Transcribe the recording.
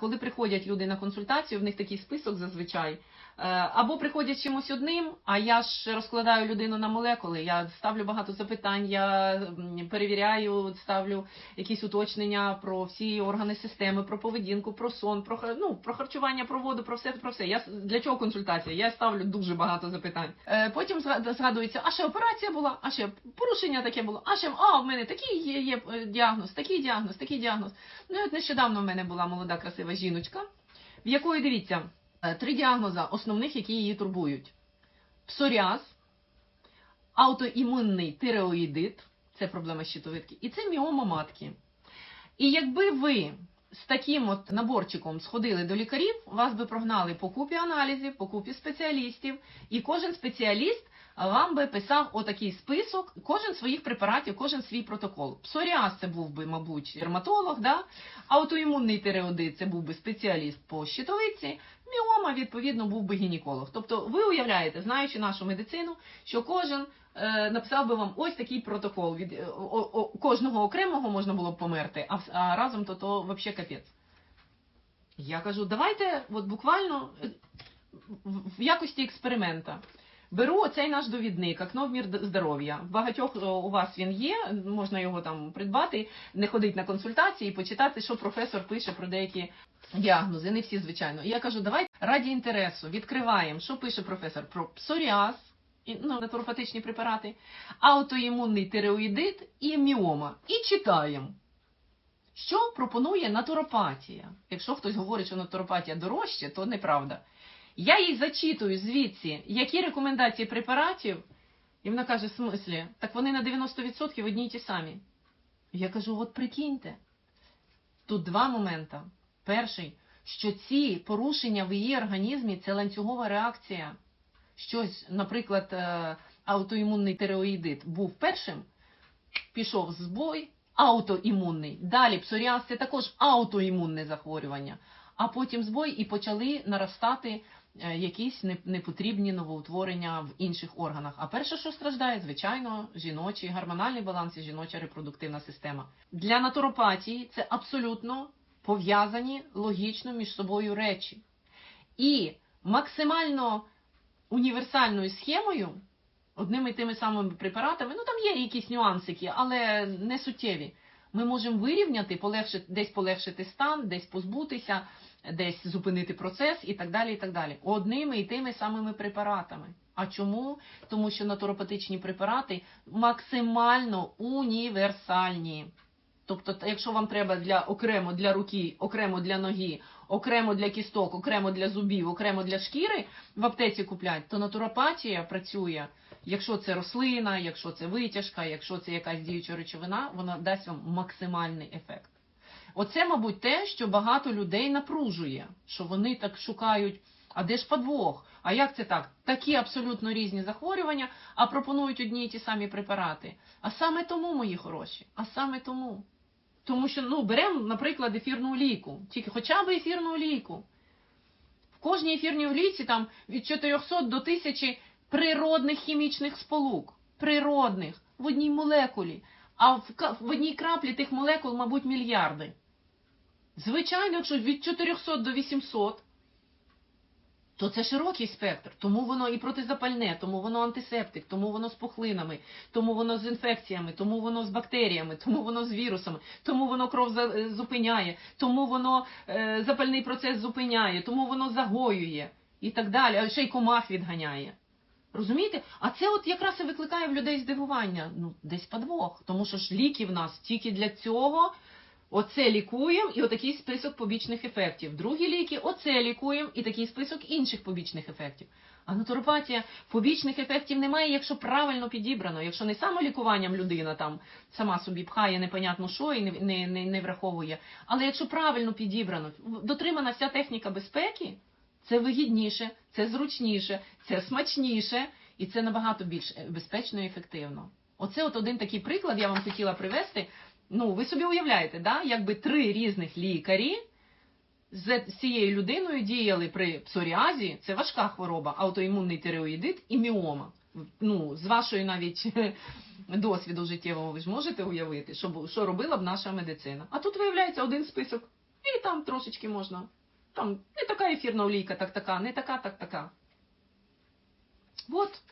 коли приходять люди на консультацію, в них такий список зазвичай. Е, Або приходять чимось одним, а я ж розкладаю людину на молекули. Я ставлю багато запитань, я перевіряю, ставлю якісь уточнення про всі органи системи, про поведінку, про сон, про ну, про харчування, про воду, про все про все. Я для чого консультація? Я ставлю дуже багато запитань. Е, Потім згадується, а ще операція була, а ще порушення таке було, а ще а в мене такий є, є е, діагноз, такий діагноз, такий діагноз. Ну от нещодавно в мене була молода красива жіночка, в якої дивіться е, три діагноза основних, які її турбують: псоріаз, аутоімунний тиреоїдит, це проблема щитовидки, і це міома матки. І якби ви з таким от наборчиком сходили до лікарів, вас би прогнали по купі аналізів, по купі спеціалістів, і кожен спеціаліст вам би писав отакий список, кожен своїх препаратів, кожен свій протокол. Псоріаз це був би, мабуть, дерматолог, да? аутоімунний тиреодит це був би спеціаліст по щитовидці, міома, відповідно, був би гінеколог. Тобто, ви уявляєте, знаючи нашу медицину, що кожен е, написав би вам ось такий протокол. Від е, о, о, кожного окремого можна було б померти, а, а разом то то взагалі капець. Я кажу, давайте от буквально е, в в якості експеримента. Беру оцей наш довідник, окно в мір здоров'я. Багатьох е, у вас він є, можна його там придбати, не ходити на консультації і почитати, що професор пише про деякі діагнози. Не всі, звичайно. І я кажу, давайте раді інтересу відкриваємо, що пише професор про псоріаз, ну, натуропатичні препарати, аутоімунний тиреоїдит і міома. І читаємо. Що пропонує натуропатія? Якщо хтось говорить, що натуропатія дорожче, то неправда. Я їй зачитую звідси, які рекомендації препаратів, і вона каже: в смислі, так вони на 90% одні й ті самі. Я кажу: от прикиньте. Тут два моменти. Перший, що ці порушення в її організмі це ланцюгова реакція. Щось, наприклад, е, аутоімунний тиреоїдит був першим, пішов збой, аутоімунний. Далі псоріаз це також аутоімунне захворювання. А потім збой і почали наростати якісь непотрібні новоутворення в інших органах. А перше, що страждає, звичайно, жіночий гормональний баланс і жіноча репродуктивна система. Для натуропатії це абсолютно пов'язані логічно між собою речі. І максимально універсальною схемою, одними і тими самими препаратами, ну там є якісь нюансики, але не суттєві. Ми можемо вирівняти, полегшити, десь полегшити стан, десь позбутися, десь зупинити процес і так далі. і так далі. Одними і тими самими препаратами. А чому? Тому що натуропатичні препарати максимально універсальні. Тобто, якщо вам треба для окремо для руки, окремо для ноги, окремо для кісток, окремо для зубів, окремо для шкіри в аптеці куплять, то натуропатія працює. Якщо це рослина, якщо це витяжка, якщо це якась діюча речовина, вона дасть вам максимальний ефект. Оце, мабуть, те, що багато людей напружує, що вони так шукають, а де ж подвох? А як це так? Такі абсолютно різні захворювання, а пропонують одні і ті самі препарати. А саме тому, мої хороші, а саме тому. Тому що, ну, беремо, наприклад, ефірну олійку, тільки хоча б ефірну олійку. В кожній ефірній олійці там від 400 до 1000 природних хімічних сполук. Природних, в одній молекулі. А в, в одній краплі тих молекул, мабуть, мільярди. Звичайно, що від 400 до 800, то це широкий спектр. Тому воно і протизапальне, тому воно антисептик, тому воно з пухлинами, тому воно з інфекціями, тому воно з бактеріями, тому воно з вірусами, тому воно кров е, зупиняє, тому воно е, запальний процес зупиняє, тому воно загоює і так далі, а ще й комах відганяє. Розумієте? А це от якраз і викликає в людей здивування. Ну, десь подвох. Тому що ж ліки в нас тільки для цього. Оце лікуємо і отакий список побічних ефектів. Другі ліки, оце лікуємо і такий список інших побічних ефектів. А натуропатія побічних ефектів немає, якщо правильно підібрано, якщо не самолікуванням людина там сама собі пхає непонятно що і не, не, не, не враховує. Але якщо правильно підібрано, дотримана вся техніка безпеки, це вигідніше, це зручніше, це смачніше і це набагато більш безпечно і ефективно. Оце от один такий приклад я вам хотіла привести. Ну, ви собі уявляєте, да? якби три різних лікарі з цією людиною діяли при псоріазі, це важка хвороба, аутоімунний тиреоїдит і міома. Ну, з вашої навіть досвіду життєвого ви ж можете уявити, що, що робила б наша медицина. А тут виявляється один список. І там трошечки можна. Там не така ефірна олійка, так така, не така, так така. От.